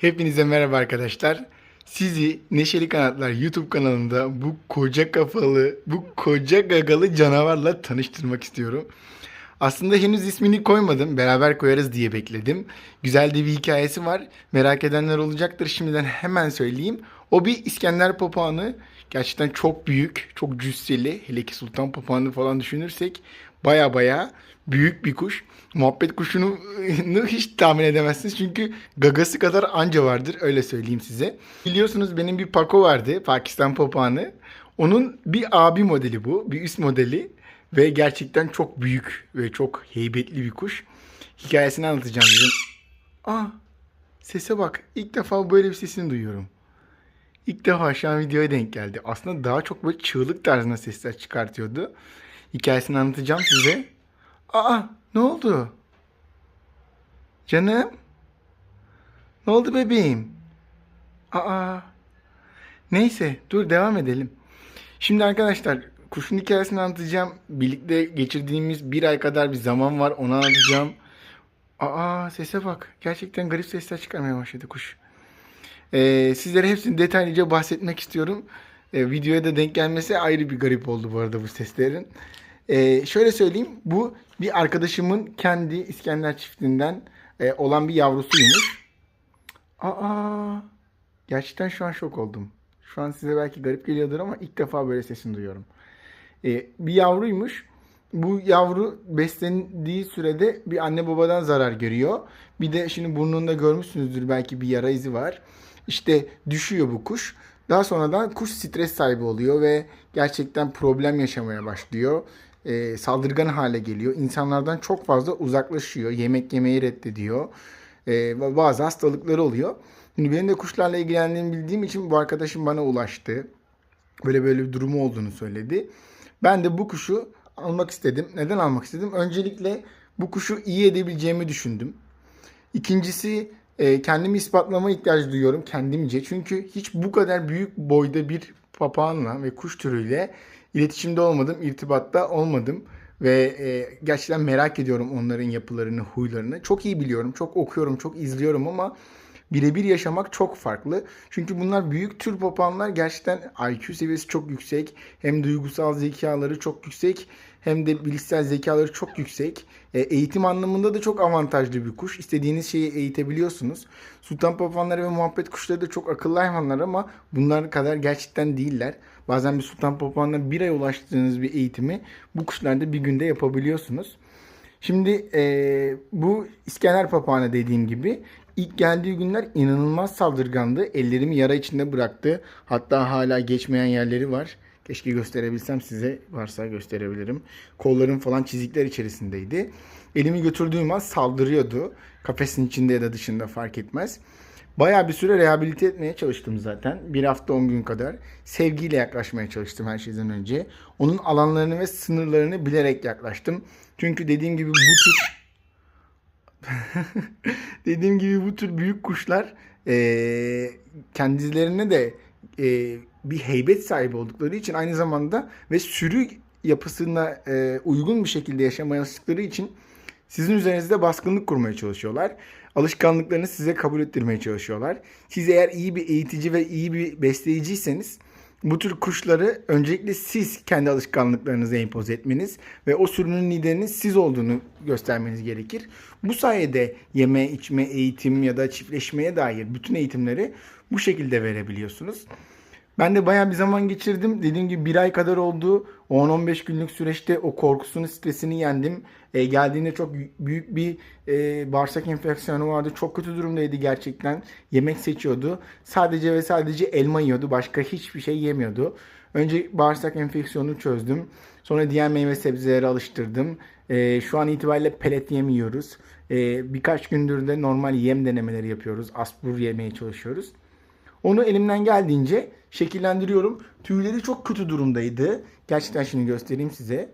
Hepinize merhaba arkadaşlar. Sizi Neşeli Kanatlar YouTube kanalında bu koca kafalı, bu koca gagalı canavarla tanıştırmak istiyorum. Aslında henüz ismini koymadım. Beraber koyarız diye bekledim. Güzel de bir hikayesi var. Merak edenler olacaktır. Şimdiden hemen söyleyeyim. O bir İskender papağanı. Gerçekten çok büyük, çok cüsseli. Hele ki sultan papağanı falan düşünürsek baya baya büyük bir kuş. Muhabbet kuşunu hiç tahmin edemezsiniz. Çünkü gagası kadar anca vardır. Öyle söyleyeyim size. Biliyorsunuz benim bir Paco vardı. Pakistan papağanı. Onun bir abi modeli bu. Bir üst modeli. Ve gerçekten çok büyük ve çok heybetli bir kuş. Hikayesini anlatacağım dedim. Aa, sese bak. İlk defa böyle bir sesini duyuyorum. İlk defa şu an videoya denk geldi. Aslında daha çok böyle çığlık tarzında sesler çıkartıyordu. Hikayesini anlatacağım size. Aa, ne oldu? Canım? Ne oldu bebeğim? Aa. Neyse, dur devam edelim. Şimdi arkadaşlar kuşun hikayesini anlatacağım. Birlikte geçirdiğimiz bir ay kadar bir zaman var. Onu anlatacağım. Aa sese bak. Gerçekten garip sesler çıkarmaya başladı kuş. Ee, sizlere hepsini detaylıca bahsetmek istiyorum. Ee, videoya da denk gelmesi ayrı bir garip oldu bu arada bu seslerin. Ee, şöyle söyleyeyim. Bu bir arkadaşımın kendi İskender çiftinden e, olan bir yavrusuymuş. Aa, gerçekten şu an şok oldum. Şu an size belki garip geliyordur ama ilk defa böyle sesini duyuyorum. Ee, bir yavruymuş. Bu yavru beslendiği sürede bir anne babadan zarar görüyor. Bir de şimdi burnunda görmüşsünüzdür belki bir yara izi var. İşte düşüyor bu kuş. Daha sonradan kuş stres sahibi oluyor ve gerçekten problem yaşamaya başlıyor. Ee, saldırgan hale geliyor. İnsanlardan çok fazla uzaklaşıyor. Yemek yemeyi reddediyor. Ve bazı hastalıkları oluyor. Şimdi benim de kuşlarla ilgilendiğimi bildiğim için bu arkadaşım bana ulaştı. Böyle böyle bir durumu olduğunu söyledi. Ben de bu kuşu almak istedim. Neden almak istedim? Öncelikle bu kuşu iyi edebileceğimi düşündüm. İkincisi e, kendimi ispatlama ihtiyacı duyuyorum kendimce. Çünkü hiç bu kadar büyük boyda bir papağanla ve kuş türüyle iletişimde olmadım, irtibatta olmadım. Ve e, gerçekten merak ediyorum onların yapılarını, huylarını. Çok iyi biliyorum, çok okuyorum, çok izliyorum ama birebir yaşamak çok farklı. Çünkü bunlar büyük tür papağanlar gerçekten IQ seviyesi çok yüksek. Hem duygusal zekaları çok yüksek hem de bilişsel zekaları çok yüksek. E, eğitim anlamında da çok avantajlı bir kuş. İstediğiniz şeyi eğitebiliyorsunuz. Sultan papağanları ve muhabbet kuşları da çok akıllı hayvanlar ama bunlar kadar gerçekten değiller. Bazen bir sultan papağanına bir ay ulaştığınız bir eğitimi bu kuşlarda bir günde yapabiliyorsunuz. Şimdi e, bu İskender papağanı dediğim gibi ilk geldiği günler inanılmaz saldırgandı. Ellerimi yara içinde bıraktı. Hatta hala geçmeyen yerleri var. Keşke gösterebilsem size varsa gösterebilirim. Kollarım falan çizikler içerisindeydi. Elimi götürdüğüm an saldırıyordu. Kafesin içinde ya da dışında fark etmez. Bayağı bir süre rehabilite etmeye çalıştım zaten. Bir hafta 10 gün kadar. Sevgiyle yaklaşmaya çalıştım her şeyden önce. Onun alanlarını ve sınırlarını bilerek yaklaştım. Çünkü dediğim gibi bu tür dediğim gibi bu tür büyük kuşlar e, kendilerine de e, bir heybet sahibi oldukları için aynı zamanda ve sürü yapısına e, uygun bir şekilde yaşamaya alıştıkları için sizin üzerinizde baskınlık kurmaya çalışıyorlar. Alışkanlıklarını size kabul ettirmeye çalışıyorlar. Siz eğer iyi bir eğitici ve iyi bir besleyiciyseniz bu tür kuşları öncelikle siz kendi alışkanlıklarınızı empoze etmeniz ve o sürünün liderinin siz olduğunu göstermeniz gerekir. Bu sayede yeme, içme, eğitim ya da çiftleşmeye dair bütün eğitimleri bu şekilde verebiliyorsunuz. Ben de bayağı bir zaman geçirdim. Dediğim gibi bir ay kadar oldu. 10-15 günlük süreçte o korkusunu, stresini yendim. E, geldiğinde çok büyük bir e, bağırsak enfeksiyonu vardı. Çok kötü durumdaydı gerçekten. Yemek seçiyordu. Sadece ve sadece elma yiyordu. Başka hiçbir şey yemiyordu. Önce bağırsak enfeksiyonunu çözdüm. Sonra diğer meyve sebzeleri alıştırdım. E, şu an itibariyle pelet yem yiyoruz. E, birkaç gündür de normal yem denemeleri yapıyoruz. Aspur yemeye çalışıyoruz. Onu elimden geldiğince şekillendiriyorum. Tüyleri çok kötü durumdaydı. Gerçekten şimdi göstereyim size.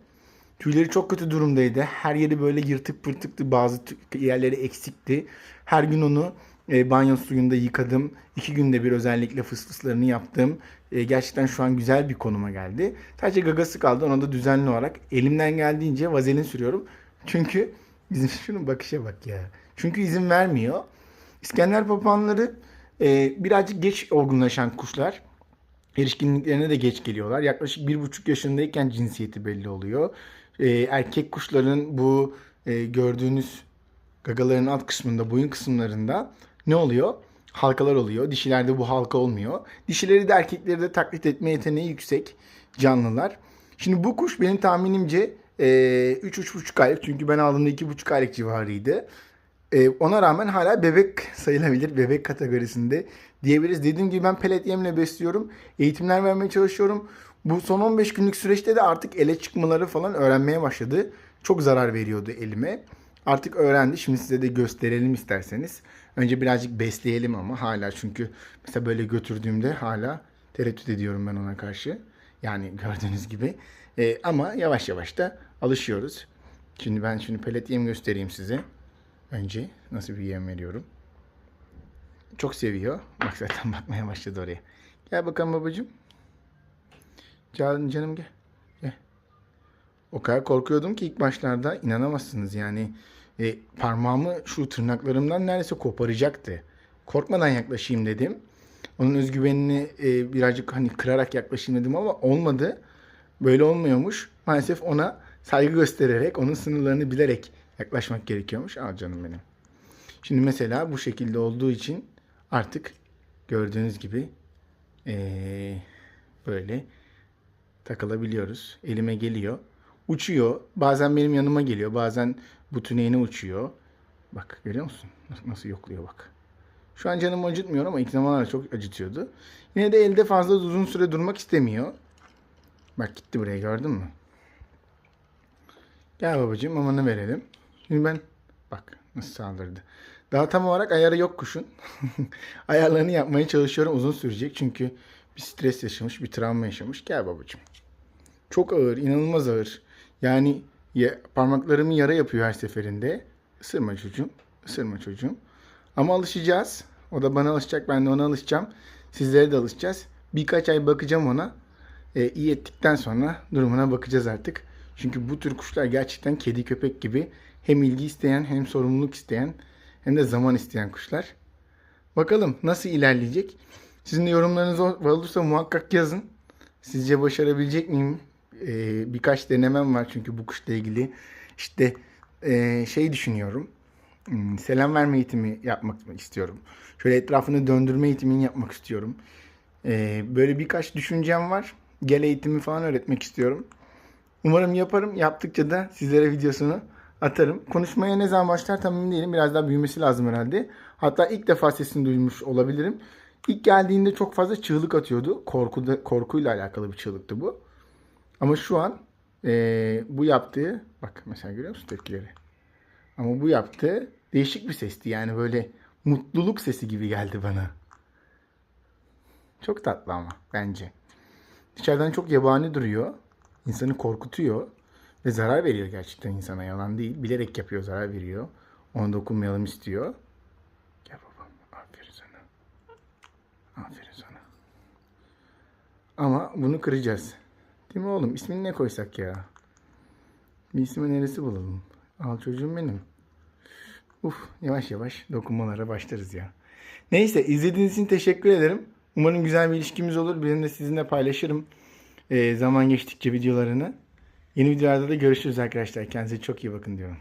Tüyleri çok kötü durumdaydı. Her yeri böyle yırtık pırtıktı. Bazı yerleri eksikti. Her gün onu e, banyo suyunda yıkadım. İki günde bir özellikle fısfıslarını yaptım. E, gerçekten şu an güzel bir konuma geldi. Sadece gagası kaldı. Ona da düzenli olarak elimden geldiğince vazelin sürüyorum. Çünkü bizim şunun bakışa bak ya. Çünkü izin vermiyor. İskender papağanları e, birazcık geç olgunlaşan kuşlar. Erişkinliklerine de geç geliyorlar. Yaklaşık bir buçuk yaşındayken cinsiyeti belli oluyor. E, erkek kuşların bu e, gördüğünüz gagaların alt kısmında, boyun kısımlarında ne oluyor? Halkalar oluyor. Dişilerde bu halka olmuyor. Dişileri de erkekleri de taklit etme yeteneği yüksek canlılar. Şimdi bu kuş benim tahminimce e, 3-3,5 aylık. Çünkü ben aldığımda 2,5 aylık civarıydı. E, ona rağmen hala bebek sayılabilir. Bebek kategorisinde diyebiliriz. Dediğim gibi ben pelet yemle besliyorum. Eğitimler vermeye çalışıyorum. Bu son 15 günlük süreçte de artık ele çıkmaları falan öğrenmeye başladı. Çok zarar veriyordu elime. Artık öğrendi. Şimdi size de gösterelim isterseniz. Önce birazcık besleyelim ama hala çünkü mesela böyle götürdüğümde hala tereddüt ediyorum ben ona karşı. Yani gördüğünüz gibi. E, ama yavaş yavaş da alışıyoruz. Şimdi ben şimdi pelet yem göstereyim size. Önce nasıl bir yem veriyorum. Çok seviyor. Bak zaten bakmaya başladı oraya. Gel bakalım babacığım. Can, canım gel. Gel. O kadar korkuyordum ki ilk başlarda inanamazsınız yani. E, parmağımı şu tırnaklarımdan neredeyse koparacaktı. Korkmadan yaklaşayım dedim. Onun özgüvenini e, birazcık hani kırarak yaklaşayım dedim ama olmadı. Böyle olmuyormuş. Maalesef ona saygı göstererek, onun sınırlarını bilerek yaklaşmak gerekiyormuş. Al canım benim. Şimdi mesela bu şekilde olduğu için artık gördüğünüz gibi eee, böyle takılabiliyoruz. Elime geliyor. Uçuyor. Bazen benim yanıma geliyor. Bazen bu tüneyine uçuyor. Bak görüyor musun? Nasıl yokluyor bak. Şu an canımı acıtmıyor ama ilk zamanlar çok acıtıyordu. Yine de elde fazla uzun süre durmak istemiyor. Bak gitti buraya gördün mü? Gel babacığım mamanı verelim. Şimdi ben bak nasıl saldırdı. Daha tam olarak ayarı yok kuşun. Ayarlarını yapmaya çalışıyorum. Uzun sürecek çünkü bir stres yaşamış, bir travma yaşamış. Gel babacığım. Çok ağır, inanılmaz ağır. Yani ya, parmaklarımı yara yapıyor her seferinde. Isırma çocuğum, ısırma çocuğum. Ama alışacağız. O da bana alışacak, ben de ona alışacağım. Sizlere de alışacağız. Birkaç ay bakacağım ona. E, iyi ettikten sonra durumuna bakacağız artık. Çünkü bu tür kuşlar gerçekten kedi köpek gibi hem ilgi isteyen hem sorumluluk isteyen hem de zaman isteyen kuşlar. Bakalım nasıl ilerleyecek? Sizin de yorumlarınız ol- olursa muhakkak yazın. Sizce başarabilecek miyim? Ee, birkaç denemem var çünkü bu kuşla ilgili. İşte ee, şey düşünüyorum. Hmm, Selam verme eğitimi yapmak istiyorum. Şöyle etrafını döndürme eğitimini yapmak istiyorum. Ee, böyle birkaç düşüncem var. Gel eğitimi falan öğretmek istiyorum. Umarım yaparım. Yaptıkça da sizlere videosunu atarım. Konuşmaya ne zaman başlar tam emin değilim. Biraz daha büyümesi lazım herhalde. Hatta ilk defa sesini duymuş olabilirim. İlk geldiğinde çok fazla çığlık atıyordu. Korkuda, korkuyla alakalı bir çığlıktı bu. Ama şu an eee, bu yaptığı bak mesela görüyor musun tepkileri? Ama bu yaptığı değişik bir sesti. Yani böyle mutluluk sesi gibi geldi bana. Çok tatlı ama bence. Dışarıdan çok yabani duruyor. İnsanı korkutuyor. Ve zarar veriyor gerçekten insana. Yalan değil. Bilerek yapıyor, zarar veriyor. Ona dokunmayalım istiyor. Gel babam. Aferin sana. Aferin sana. Ama bunu kıracağız. Değil mi oğlum? İsmini ne koysak ya? Bir ismi neresi bulalım? Al çocuğum benim. Uf, yavaş yavaş dokunmalara başlarız ya. Neyse izlediğiniz için teşekkür ederim. Umarım güzel bir ilişkimiz olur. Benim de sizinle paylaşırım ee, zaman geçtikçe videolarını. Yeni videolarda da görüşürüz arkadaşlar. Kendinize çok iyi bakın diyorum.